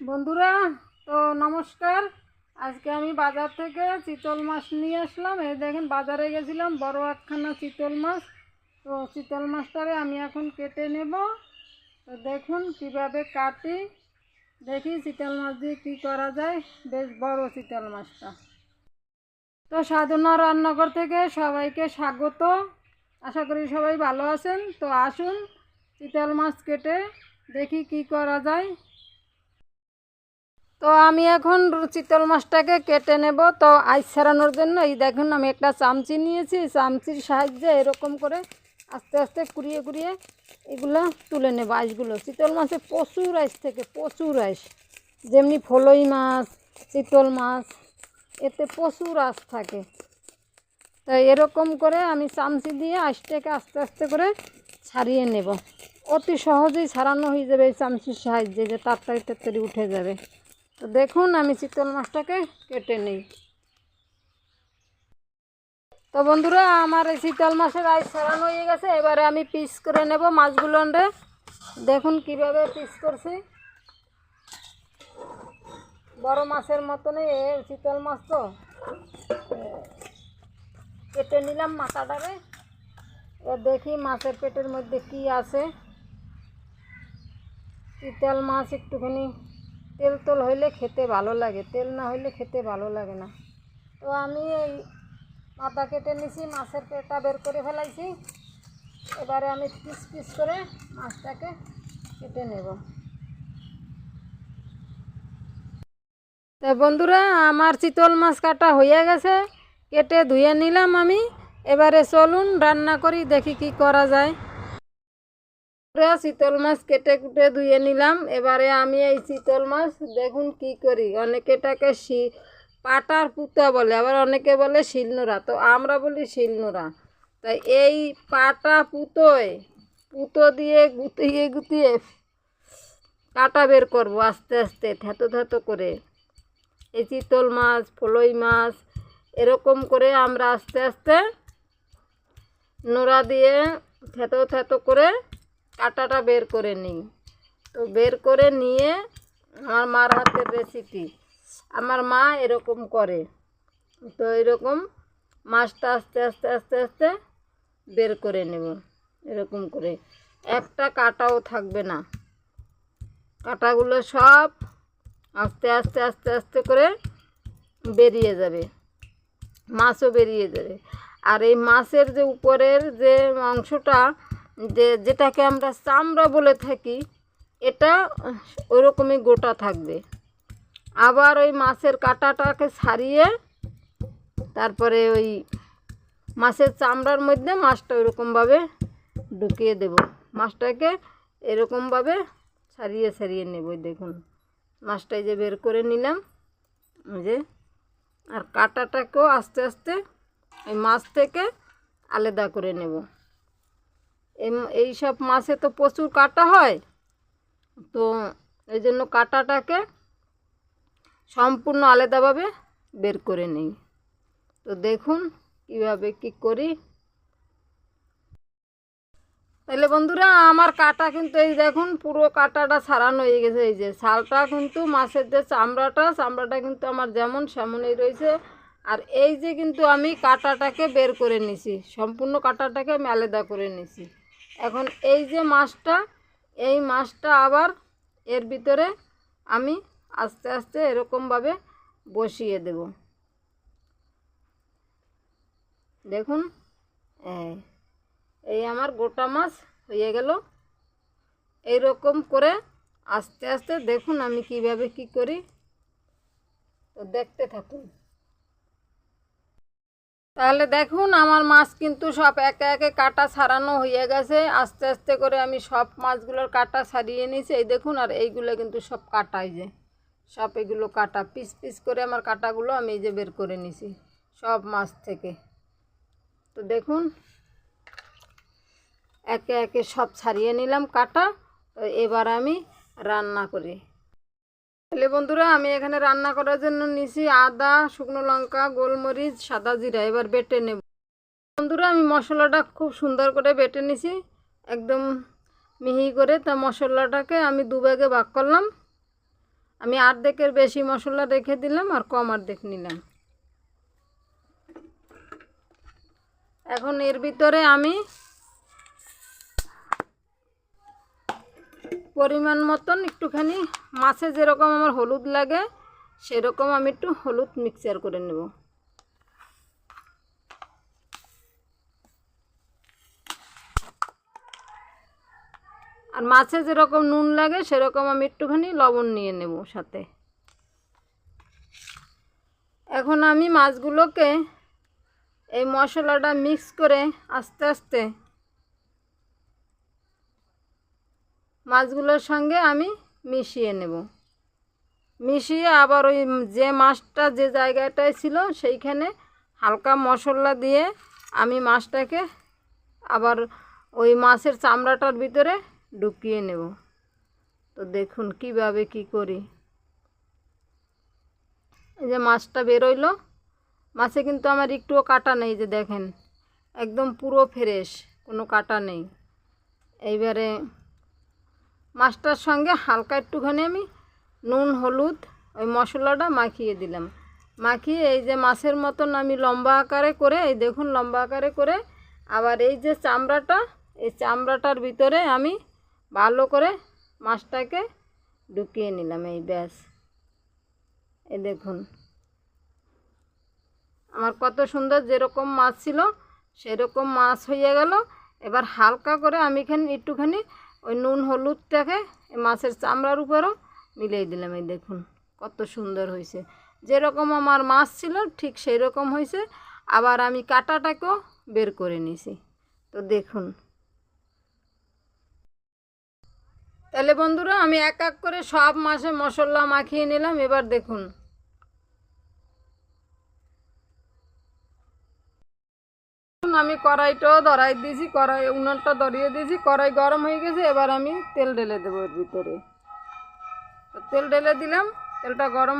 বন্ধুরা, তো নমস্কার। আজকে আমি বাজার থেকে চিতল মাছ নিয়ে আসলাম। এই দেখেন, বাজারে গেছিলাম, বড় একখানা চিতল মাছ। তো চিতল মাছটারে আমি এখন কেটে নেব। তো দেখুন কীভাবে কাটি। দেখি চিতল মাছ দিয়ে কী করা যায়। বেশ বড় চিতল মাছটা। তো সাধনা রান্নাঘর থেকে সবাইকে স্বাগত। আশা করি সবাই ভালো আছেন। তো আসুন, চিতল মাছ কেটে দেখি কি করা যায়। তো আমি এখন চিতল মাছটাকে কেটে নেব। তো আইস ছাড়ানোর জন্য এই দেখুন আমি একটা চামচি নিয়েছি। চামচির সাহায্যে এরকম করে আস্তে আস্তে কুড়িয়ে কুড়িয়ে এগুলো তুলে নেব আইসগুলো। চিতল মাছে প্রচুর আইস থেকে, প্রচুর আইস। যেমনি ফলই মাছ, চিতল মাছ, এতে প্রচুর আঁশ থাকে। তো এরকম করে আমি চামচি দিয়ে আঁশটাকে আস্তে আস্তে করে ছাড়িয়ে নেব। অতি সহজেই ছাড়ানো হয়ে যাবে এই চামচির সাহায্যে যে তাড়াতাড়ি তাড়াতাড়ি উঠে যাবে। তো দেখুন, আমি চিতল মাছটাকে কেটে নিই। তো বন্ধুরা, আমার এই শীতল মাছের আইস ছাড়ানো হয়ে গেছে। এবারে আমি পিস করে নেব মাছগুলো দেখুন কীভাবে পিস করছি। বড় মাছের মতনই এ শীতল মাছ তো। কেটে নিলাম মাথাটারে এবার দেখি মাছের পেটের মধ্যে কি আছে। শীতল মাছ একটুখানি তেল তোল হইলে খেতে ভালো লাগে, তেল না হইলে খেতে ভালো লাগে না। তো আমি এই মাথা কেটে নিছি, মাছের পেটা বের করে ফেলাইছি। এবারে আমি পিস পিস করে মাছটাকে কেটে নেব। তো বন্ধুরা, আমার চিতল মাছ কাটা হয়ে গেছে, কেটে ধুয়ে নিলাম আমি। এবারে চলুন, রান্না করি, দেখি কি করা যায়। পুরো চিতল মাছ কেটে কুটে ধুয়ে নিলাম। এবারে আমি এই চিতল মাছ, দেখুন কি করি। অনেকে এটাকে শি, পাটার পুতা বলে, আবার অনেকে বলে শিলনোড়া। তো আমরা বলি শিলনোড়া। তাই এই পাটা পুতোয়, পুতো দিয়ে গুতিয়ে গুতিয়ে কাটা বের করব আস্তে আস্তে, থেতো থেতো করে। এই চিতল মাছ, ফলই মাছ, এরকম করে আমরা আস্তে আস্তে নোড়া দিয়ে থেতো থেতো করে কাটাটা বের করে নিই। তো বের করে নিয়ে আমার মার হাতের রেসিপি আমার মা এরকম করে। তো এরকম মাছটা আস্তে আস্তে আস্তে আস্তে বের করে নেব। এরকম করে। একটা কাটাও থাকবে না। কাটাগুলো সব আস্তে আস্তে আস্তে আস্তে করে বেরিয়ে যাবে। মাছও বেরিয়ে যাবে। আর এই মাছের যে উপরের যে অংশটা যে যেটাকে আমরা চামড়া বলে থাকি, এটা ওরকমই গোটা থাকবে। আবার ওই মাছের কাঁটাটাকে ছাড়িয়ে তারপরে ওই মাছের চামড়ার মধ্যে মাছটা ওইরকমভাবে ঢুকিয়ে দেব। মাছটাকে এরকমভাবে ছাড়িয়ে ছাড়িয়ে নেব দেখুন। মাছটাই যে বের করে নিলাম যে। আর কাঁটাটাকেও আস্তে আস্তে ওই মাছ থেকে আলাদা করে নেব। এই সব মাছে তো প্রচুর কাটা হয়। তো এই জন্য কাটাটাকে সম্পূর্ণ আলাদাভাবে বের করে নিই। তো দেখুন কীভাবে কি করি। তাহলে বন্ধুরা, আমার কাটা কিন্তু এই দেখুন, পুরো কাটাটা ছাড়ানো হয়ে গেছে। এই যে ছালটা কিন্তু মাছের যে চামড়াটা চামড়াটা কিন্তু আমার যেমন সেমনই রয়েছে। আর এই যে কিন্তু আমি কাটাটাকে বের করে নিছি, সম্পূর্ণ কাটাটাকে আমি আলাদা করে নিছি। এখন এই যে মাছটা, এই মাছটা আবার এর ভিতরে আমি আস্তে আস্তে এরকমভাবে বসিয়ে দেব। দেখুন, এই এই আমার গোটা মাছ হয়ে গেল। এইরকম করে আস্তে আস্তে দেখুন আমি কীভাবে কি করি। তো দেখতে থাকুন। তাহলে দেখুন, আমার মাছ কিন্তু সব একে একে কাটা ছাড়ানো হয়ে গেছে। আস্তে আস্তে করে আমি সব মাছগুলোর কাটা ছাড়িয়ে নিয়েছি। এই দেখুন, আর এইগুলো কিন্তু সব কাটাই যে সব এগুলো কাটা। পিস পিস করে আমার কাটাগুলো আমি এই যে বের করে নিছি সব মাছ থেকে। তো দেখুন, একে একে সব ছাড়িয়ে নিলাম কাটা। তো এবার আমি রান্না করি। তাহলে বন্ধুরা, আমি এখানে রান্না করার জন্য নিছি আদা, শুকনো লঙ্কা, গোলমরিচ, সাদা জিরা, এবার বেটে নেব। বন্ধুরা, আমি মশলাটা খুব সুন্দর করে বেটে নিছি একদম মিহি করে। তা মশলাটাকে আমি দুভাগে ভাগ করলাম। আমি অর্ধেকের বেশি মশলা রেখে দিলাম আর কম অর্ধেক নিলাম। এখন এর ভিতরে আমি পরিমাণ মতন একটুখানি মাছে যেরকম আমার হলুদ লাগে, সেরকম আমি একটু হলুদ মিক্সচার করে নেব। আর মাছে যেরকম নুন লাগে, সেরকম আমি একটুখানি লবণ নিয়ে নেব সাথে। এখন আমি মাছগুলোকে এই মশলাটা মিক্স করে আস্তে আস্তে মাছগুলোর সঙ্গে আমি মিশিয়ে নেব। মিশিয়ে আবার ওই যে মাছটা যে জায়গাটায় ছিল সেইখানে হালকা মশলা দিয়ে আমি মাছটাকে আবার ওই মাছের চামড়াটার ভিতরে ঢুকিয়ে নেব। তো দেখুন কীভাবে কি করি। এই যে মাছটা বেরোইলো। মাছে কিন্তু আমার একটুও কাটা নেই যে দেখেন, একদম পুরো ফ্রেশ, কোনো কাটা নেই। এইবারে মাছটার সঙ্গে হালকা একটুখানি আমি নুন, হলুদ, ওই মশলাটা মাখিয়ে দিলাম। মাখিয়ে এই যে মাছের মতন আমি লম্বা আকারে করে, এই দেখুন লম্বা আকারে করে, আবার এই যে চামড়াটা, এই চামড়াটার ভিতরে আমি ভালো করে মাছটাকে ঢুকিয়ে নিলাম এই ব্যাস। এই দেখুন। আমার কত সুন্দর যেরকম মাছ ছিল, সেরকম মাছ হয়ে গেল। এবার হালকা করে আমি এখানে একটুখানি ওই নুন হলুদটাকে মাছের চামড়ার উপরও মিলিয়ে দিলাম, এই দেখুন, কত সুন্দর হয়েছে। যেরকম আমার মাছ ছিল, ঠিক সেই রকম হয়েছে। আবার আমি কাটাটাকেও বের করে নিছি তো দেখুন। তাহলে বন্ধুরা, আমি এক এক করে সব মাসে মশলা মাখিয়ে নিলাম। এবার দেখুন আমি কড়াইটাও ধরাই দিয়েছি, কড়াই উনানটা ধরিয়ে দিয়েছি, কড়াই গরম হয়ে গেছে, এবার আমি তেল ঢেলে দেবো এর ভিতরে। তেল ঢেলে দিলাম, তেলটা গরম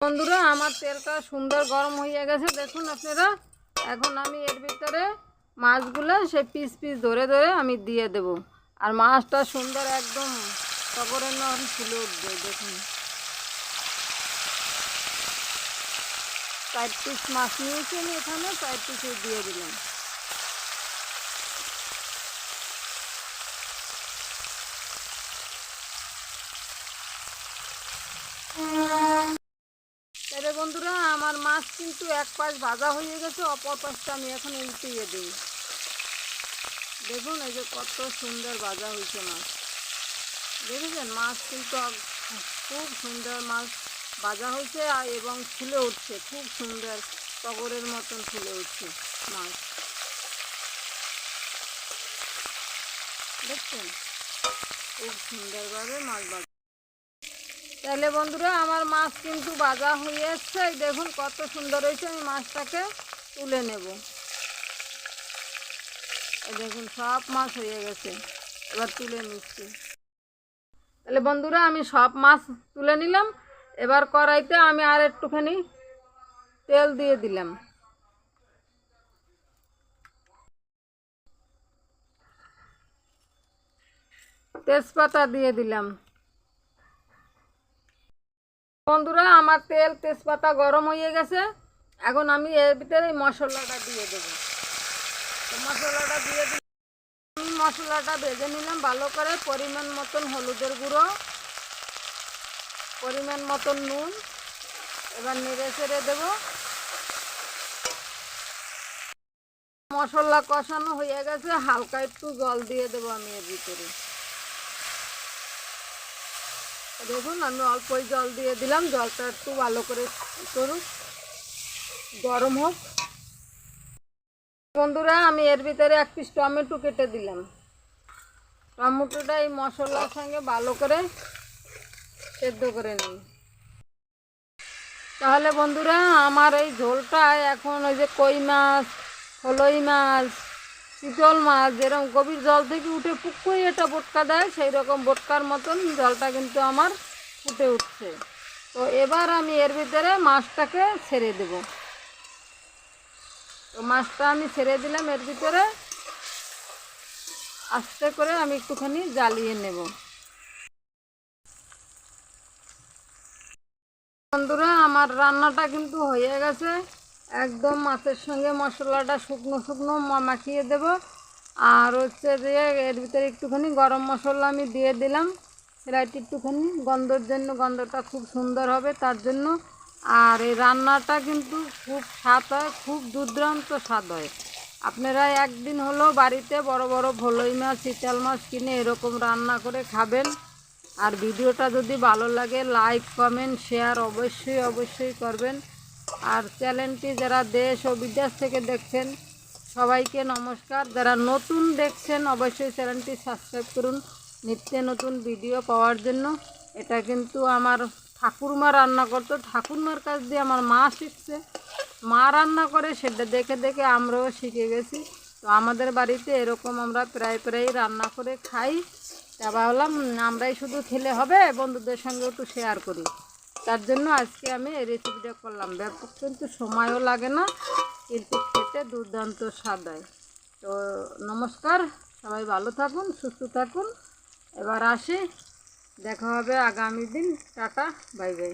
বন্ধুরা, আমার তেলটা সুন্দর গরম হয়ে গেছে, দেখুন আপনারা। এখন আমি এর ভিতরে মাছগুলো সে পিস পিস ধরে ধরে আমি দিয়ে দেব। আর মাছটা সুন্দর একদম সকরের নরম ফুলে উঠবে, দেখুন। চার পিস মাছ নিয়েছি আমি এখানে, চার পিসে দিয়ে দিলাম তাহলে বন্ধুরা, আমার মাছ কিন্তু এক পাশ ভাজা হয়ে গেছে, অপর পাশটা আমি এখন উল্টিয়ে দিই। দেখুন, এই যে কত সুন্দর ভাজা হয়েছে মাছ। দেখেছেন, মাছ কিন্তু খুব সুন্দর মাছ ভাজা হয়েছে এবং ফুলে উঠছে, খুব সুন্দর টগরের মতন ফুলে উঠছে মাছ। দেখছেন? খুব সুন্দরভাবে মাছ ভাজা তাহলে বন্ধুরা, আমার মাছ কিন্তু বাজা হয়ে এসছে। দেখুন কত সুন্দর হয়েছে, আমি মাছটাকে তুলে নেব। দেখুন, সব মাছ হয়ে গেছে। এবার তুলে নিচ্ছি। তাহলে বন্ধুরা, আমি সব মাছ তুলে নিলাম। এবার কড়াইতে আমি আর একটুখানি তেল দিয়ে দিলাম। তেজপাতা দিয়ে দিলাম। বন্ধুরা, আমার তেল তেজপাতা গরম হয়ে গেছে। এখন আমি এর ভিতরে মশলাটা দিয়ে দেবো। মশলাটা দিয়ে দিলাম। আমি মশলাটা ভেজে নিলাম ভালো করে। পরিমাণ মতন হলুদের গুঁড়ো, পরিমাণ মতন নুন। এবার নেড়ে চেড়ে দেবো। মশলা কষানো হয়ে গেছে। হালকা একটু জল দিয়ে দেবো আমি এর ভিতরে। দেখুন, আমি অল্পই জল দিয়ে দিলাম। জলটা একটু ভালো করে করুক গরম হোক। বন্ধুরা, আমি এর ভিতরে এক পিস টমেটো কেটে দিলাম। টমেটোটা এই মশলার সঙ্গে ভালো করে সেদ্ধ করে নিই তাহলে বন্ধুরা, আমার এই ঝোলটা এখন ওই যে কই মাছ ফলই মাছ চিতল মাছ যেরকম গভীর জল থেকে উঠে পুকুই এটা বোটকা দেয় সেই রকম বোটকার মতন জলটা কিন্তু আমার ফুটে উঠছে। তো এবার আমি এর ভিতরে মাছটাকে ছেড়ে দেব। তো মাছটা আমি ছেড়ে দিলাম, এর ভিতরে আস্তে করে আমি একটুখানি জ্বালিয়ে নেব। বন্ধুরা, আমার রান্নাটা কিন্তু হয়ে গেছে। একদম মাছের সঙ্গে মশলাটা শুকনো শুকনো মাখিয়ে দেব। আর হচ্ছে যে এর ভিতরে একটুখানি গরম মশলা আমি দিয়ে দিলাম। সেলাইটি একটুখানি। গন্ধর জন্য গন্ধটা খুব সুন্দর হবে তার জন্য। আর এই রান্নাটা কিন্তু খুব স্বাদ হয়, খুব দুর্দান্ত স্বাদ হয়। আপনারা একদিন হলো বাড়িতে বড় বড় ভোলই মাছ চিতাল মাছ কিনে এরকম রান্না করে খাবেন। আর ভিডিওটা যদি ভালো লাগে, লাইক, কমেন্ট, শেয়ার অবশ্যই অবশ্যই করবেন। আর চ্যানেলটি যারা দেশ ও বিদেশ থেকে দেখছেন, সবাইকে নমস্কার। যারা নতুন দেখছেন, অবশ্যই চ্যানেলটি সাবস্ক্রাইব করুন। নিত্য নতুন ভিডিও পাওয়ার জন্য। এটা কিন্তু আমার ঠাকুরমা রান্না করতো। ঠাকুরমার কাছ দিয়ে আমার মা শিখছে। মা রান্না করে, সেটা দেখে দেখে আমরাও শিখে গেছি। তো আমাদের বাড়িতে এরকম আমরা প্রায় প্রায় রান্না করে খাই। তা ভাবলাম আমরাই শুধু খেলে হবে, বন্ধুদের সঙ্গে একটু শেয়ার করি। তার জন্য আজকে আমি এই রেসিপিটা করলাম। ব্যাপক কিন্তু সময়ও লাগে না, কিন্তু খেতে দুর্দান্ত স্বাদ হয়। তো নমস্কার, সবাই ভালো থাকুন, সুস্থ থাকুন। এবার আসি, দেখা হবে আগামী দিন। Tata, bye bye.